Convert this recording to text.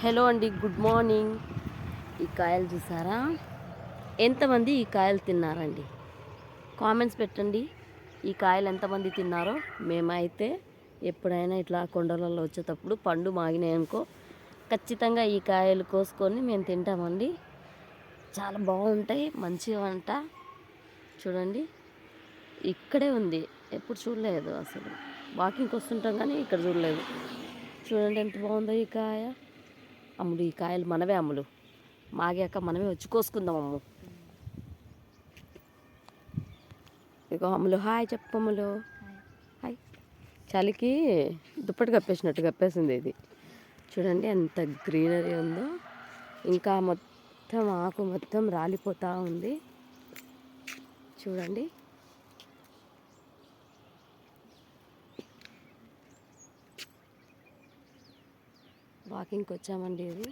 Hello అండి good morning. ఈ కాయలు చూసారా? ఎంతమంది ఈ కాయలు తిన్నారండి? కామెంట్స్ పెట్టండి. ఈ కాయలు ఎంతమంది తిన్నారో? మేమైతే ఎప్పుడైనా ఇట్లా కొండలలో వచ్చేటప్పుడు పండు మాగినాయనుకో ఖచ్చితంగా ఈ కాయలు కోసుకొని మేము తింటామండి. చాలా బాగుంటాయి మంచి వంట. చూడండి ఇక్కడే ఉంది. ఎప్పుడు చూడలేదు అసలు. వాకింగ్కి వస్తుంటాం కానీ ఇక్కడ చూడలేదు. చూడండి ఎంత బాగుందో ఈ కాయ. అమ్ములు ఈ కాయలు మనవే అమ్ములు. మాగాక మనమే వచ్చి కోసుకుందాం అమ్ము. ఇగో అమ్ములు హాయ్ చెప్పమ్ములు హాయ్. చలికి దుప్పటి కప్పేసినట్టు కప్పేసింది ఇది. చూడండి ఎంత గ్రీనరీ ఉందో. ఇంకా మొత్తం ఆకు మొత్తం రాలిపోతూ ఉంది. చూడండి. వాకింగ్కి వచ్చామండి ఇది.